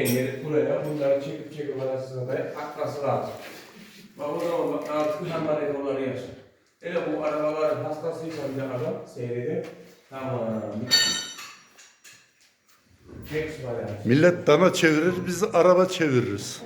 Yeri buraya, bunları çekip çekip arasına da akması lazım. Bak o zaman bak artık kanlar yolları yaşar. Hele bu arabalar hastasıysa bir adam seyreder. Tamam. Millet dana çevirir, biz araba çeviririz.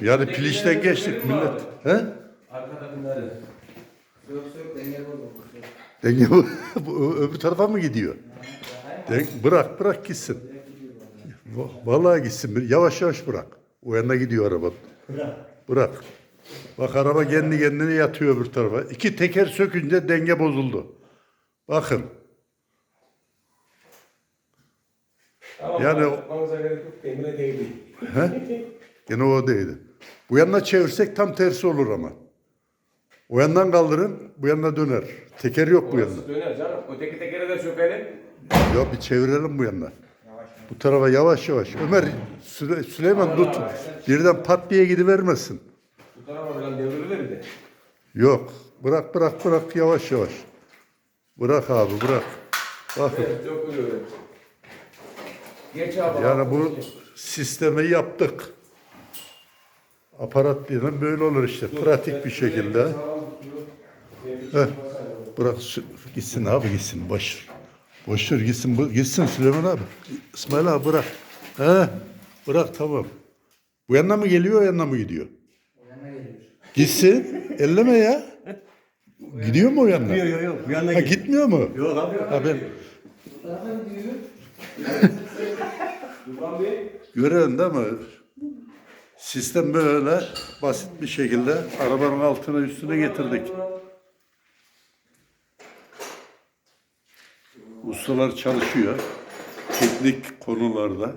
Yani pilişten geçtik millet. He? Arkada bunları. Yok yok denge bozuldu. Denge bu, öbür tarafa mı gidiyor? Den- bırak, bırak gitsin. Va- Vallahi gitsin. Bir- Yavaş yavaş bırak. O yana gidiyor araba. Bırak. Bak araba kendi kendine yatıyor öbür tarafa. İki teker sökünce denge bozuldu. Bakın. Tamam, Yani- bakmanıza gerek yok. Demire değdi. He? Gene o değdi. Bu yanına çevirsek tam tersi olur ama. O yandan kaldırın, bu yanına döner. Teker yok bu yanında. Orası döner canım. Öteki tekere de sökelim. Ya bir çevirelim bu yanına. Bu tarafa yavaş yavaş. Ömer, Süle- Süleyman tut. Birden pat diye gidivermesin. Bu tarafa falan devrilir bir de. Yok. Bırak bırak bırak yavaş yavaş. Bırak abi bırak. Bakın. Evet, çok öyle öyle. Geç abi. Yani bu sistemi yaptık. Aparat diyelim böyle olur işte. Pratik bir şekilde. Heh. Bırak sü- gitsin abi gitsin. Boş. Boş ver gitsin. bu- Gitsin Süleyman abi. İsmail abi bırak. He. Bırak tamam. Bu yanına mı geliyor o yanına mı gidiyor? Yanına geliyor. Gitsin. Elleme ya. Gidiyor mu o yanına? Yok yok yok. Bu yanına Ha, git. gitmiyor mu? Yok abi. Ha, ben Bey. görüyorsun değil mi? Sistem böyle basit bir şekilde arabanın altına üstüne getirdik. Ustalar çalışıyor. Teknik konularda.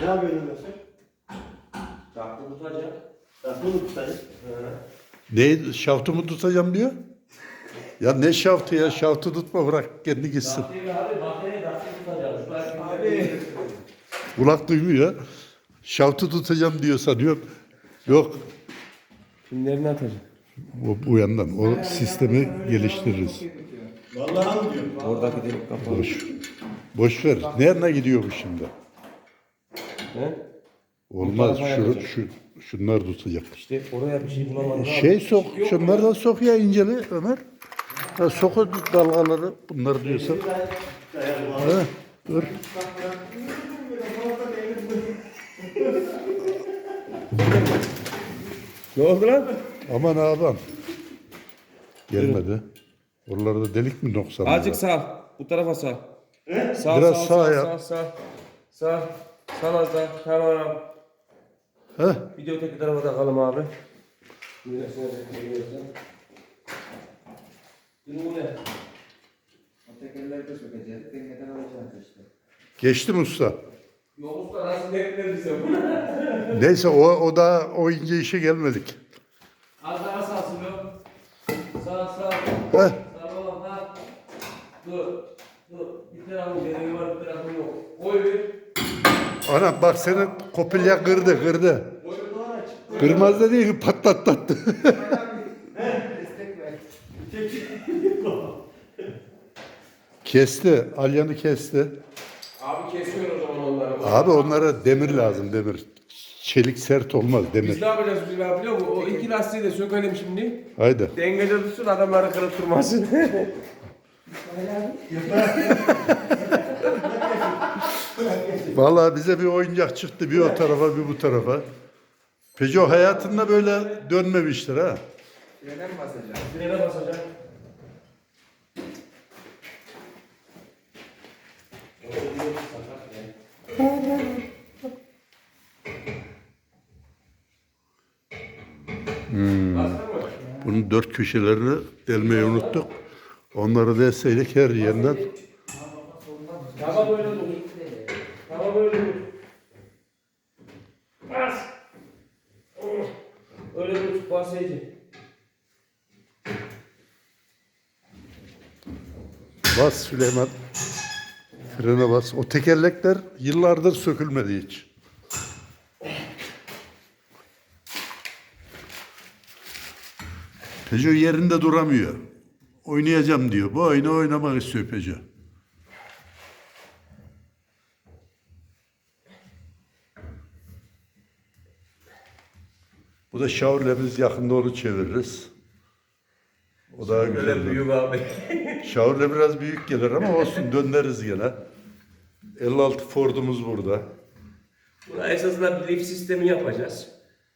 Ne yapıyorsun sen? Taktı tutacak. Nasıl mı tutayım? Ne şaftımı tutacağım diyor. Ya ne şaftı ya? Şaftı tutma bırak kendi gitsin. Abi makineye taktı tutacak. Abi. Kulak duymuyor. Şaftı tutacağım diyor sanıyor. Yok. Kimlerini atacak? Bu, bu yandan. O sistemi geliştiririz. Vallahi mı diyor? Oradaki delik kapalı. Boş. Boş ver. Nerede gidiyor bu şimdi? He? Olmaz. tarafa Şu, yapacak. şu, şunlar tutacak. İşte oraya bir şey bulamadık. Şey sok, şunlardan sok ya inceli Ömer. Ha, sok o dalgaları, bunları diyorsan. Ha, dur. Ne oldu lan? Aman adam. Gelmedi. Oralarda delik mi noksan? Azıcık sağ. Bu tarafa sağ. Sağ, Biraz sağ, sağ sağ, yap. Sağ, sağ. Sağ. Sağ az daha. Tamam. Heh, Bir de öteki tarafa takalım abi. Yine sonra bekliyorsun. Durumu ne? O tekerleri de sökeceğiz. Dengeden alacağız işte. geçtim usta. Yok usta nasıl beklediyse bu. Neyse o, o da o ince işe gelmedik. Az daha sağ Süleyman. Sağ sağ. Heh. Sağ oğlum ha. Dur. Dur. Bir tarafın gereği var bir tarafın yok. Koy bir. Ana bak senin kopilya kırdı kırdı. Kırmaz da değil patlatlattı. Destek ver. kesti. Alyanı kesti. Abi kesiyor o zaman onları. Abi onlara demir lazım demir. Çelik sert olmaz Biz demir. ne yapacağız biz ne yapıyor mu? O iki lastiği de sökelim şimdi. Haydi. Dengede tutsun adamları kırıp durmasın. Vallahi bize bir oyuncak çıktı bir o tarafa bir bu tarafa. Peugeot hayatında böyle dönmemiştir ha. Frene mi basacağız? Frene basacak. Dört köşelerini delmeyi unuttuk. Onları delseydik her yerinden. Tamam böyle dur. Tamam böyle dur. Bas. Öyle dur bas iyice. Bas Süleyman. Frene bas. O tekerlekler yıllardır sökülmedi hiç. Peugeot yerinde duramıyor. oynayacağım diyor. Bu oyunu oynamak istiyor Peugeot. Bu da şavurlarımız yakın doğru çeviririz. O daha güzel. Büyük abi. Şavurla biraz büyük gelir ama olsun döneriz gene. 56 Ford'umuz burada. Buna esasında lift sistemi yapacağız.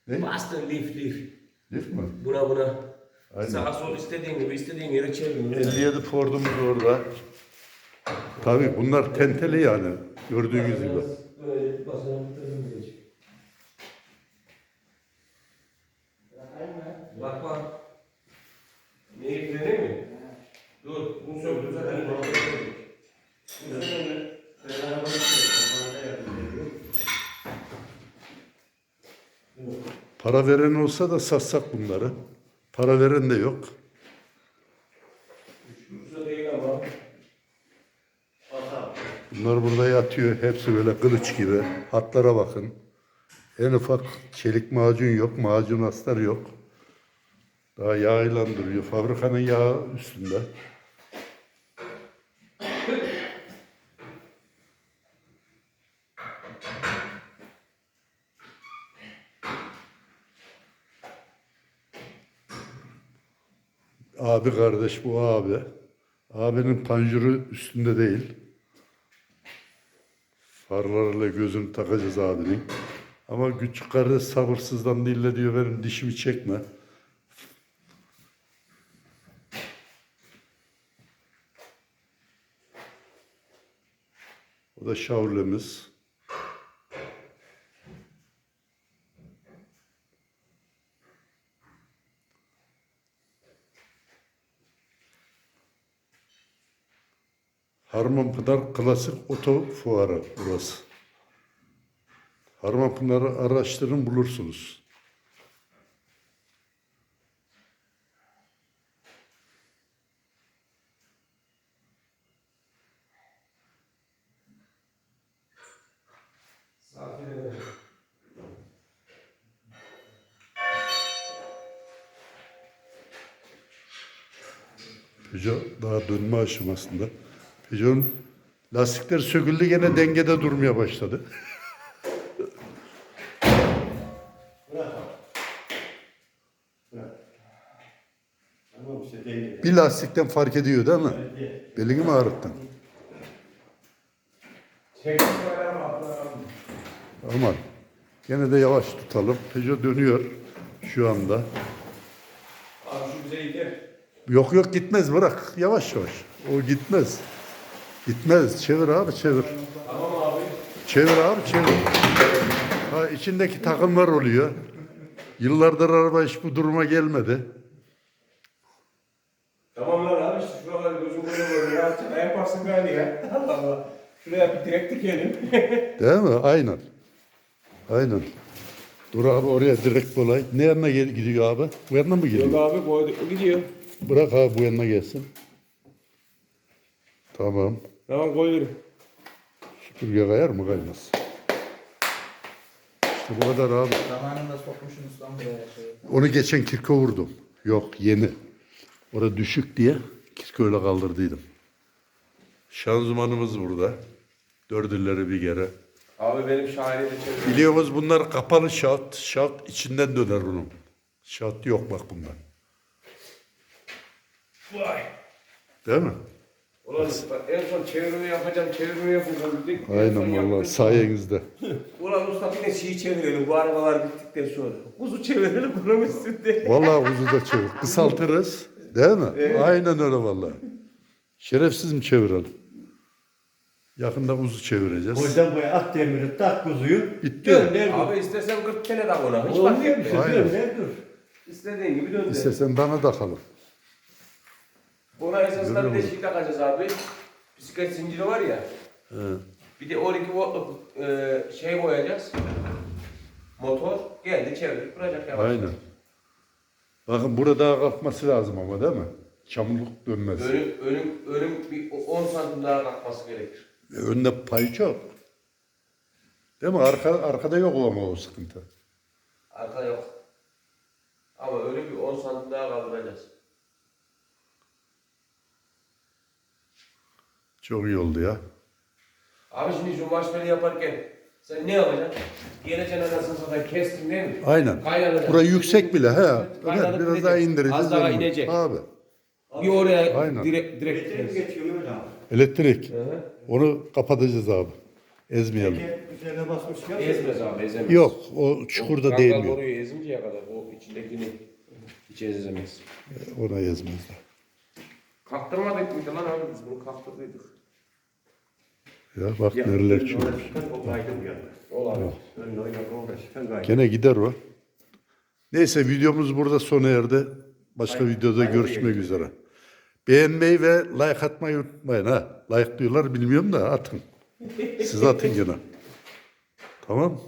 Ne? Bastın lift lift. Değil mi? Buna buna. Aynen. Sağa sol istediğin gibi istediğin yere çevir. 57 Ford'umuz orada. Tabii bunlar tenteli yani gördüğünüz gibi. Böyle basalım. Bak bak. Ne yüklenir mi? Dur, bunu söktüm zaten. Bunu söktüm. Ben arabayı sürüyorum. Bana da yardım ediyor. Para veren olsa da satsak bunları. Para veren de yok. Usta değil ama. Ata. Bunlar burada yatıyor. Hepsi böyle kılıç gibi. Hatlara bakın. En ufak çelik macun yok. Macun astar yok. Daha yağıyla duruyor. Fabrikanın yağı üstünde. Abi kardeş bu abi. Abinin panjuru üstünde değil. Farlarıyla gözünü takacağız abinin. Ama küçük kardeş sabırsızdan değil de diyor benim dişimi çekme. O da şavlemiz. Harmanpınar klasik oto fuarı burası. Harmanpınar'ı araştırın bulursunuz. Peugeot daha dönme aşamasında. Peugeot'un lastikler söküldü gene dengede durmaya başladı. Bir lastikten fark ediyor değil mi? Belini mi ağrıttın? Aman. Gene de yavaş tutalım. Peugeot dönüyor şu anda. Abi şu bize gider. Yok yok gitmez bırak. Yavaş yavaş. O gitmez. Gitmez. Çevir abi çevir. Tamam abi. Çevir abi çevir. Ha içindeki takımlar oluyor. Yıllardır araba hiç bu duruma gelmedi. Tamam lan abi işte şuralar gözüm böyle böyle ne yaparsın gari ya. Allah Allah. Şuraya bir direkt dikelim. Değil mi? Aynen. Aynen. Dur abi oraya direkt kolay. Ne yanına gel- gidiyor abi? Bu yanına mı Yok gidiyor? abi koyduk o gidiyor. Bırak abi bu yanına gelsin. Tamam. Tamam koy verin. Süpürge kayar mı kaymaz. İşte bu kadar abi. Zamanında sokmuşsunuz lan buraya şey. Onu geçen kirko vurdum. Yok yeni. Orada düşük diye kirkoyla kaldırdıydım. Şanzımanımız burada. Dördülleri bir kere. Abi benim şahane de çevir. Biliyorsunuz bunlar kapalı şaft. Şaft içinden döner bunun. Şaft yok bak bunlar. Vay. Değil mi? Ulan bak en son çevirme yapacağım, çevirme yapacağım dedik. En son Aynen vallahi yaptık. sayenizde. Ulan usta bir de şeyi çevirelim bu arabalar bittikten sonra. Kuzu çevirelim bunun üstünde. Vallahi kuzu da çevir. Kısaltırız. Değil mi? Aynen öyle vallahi. Şerefsiz mi çevirelim? Yakında kuzu çevireceğiz. Buradan buraya at demiri tak kuzuyu. Bitti. Gönder dur. Abi istesen 40 tane daha ona. Hiç fark etmiyor. Aynen. Gönder dur. İstediğin gibi dön. İstersen bana takalım. Buna esasında bir de Görüyor şey takacağız abi. Bisiklet zinciri var ya. He. Bir de 12 voltluk e, şey koyacağız. Motor geldi çevirip duracak yavaş. Aynen. Bakın burada kalkması lazım ama değil mi? Çamurluk dönmez. Önüm, önüm, önüm bir 10 santim daha kalkması gerekir. E, Önde pay çok. Değil mi? Arka, arkada yok ama o sıkıntı. Arka yok. Ama önü bir 10 santim daha kaldıracağız. Çok iyi oldu ya. Abi şimdi marshmallow yaparken sen ne yapacaksın? Geleceksin anasını satayım kestin değil mi? Aynen. Kaynanacaksın. Burayı yüksek bile he. Ömer, biraz daha indireceğiz. Az daha öyle. inecek. Abi. Bir oraya Aynen. direkt direkt. Elektrik geçiyor Mehmet abi. Elektrik. Hı hı. Onu kapatacağız abi. Ezmeyelim. Teker üzerine basmış ya. Ezmez abi ezemez. Yok o çukurda Kangal değmiyor. boruyu ezinceye kadar o içindekini hiç ezemez. Ona ezmezler. Kalktırmadık mıydı lan abi biz bunu kalktırdıydık. Ya bak Ya, nereler o. Olabilir. Kaydı. Gene gider o. Neyse videomuz burada sona erdi. Başka Aynen. videoda Aynen. görüşmek üzere. Beğenmeyi ve like atmayı unutmayın ha. Like diyorlar bilmiyorum da atın. Siz atın gene. Tamam.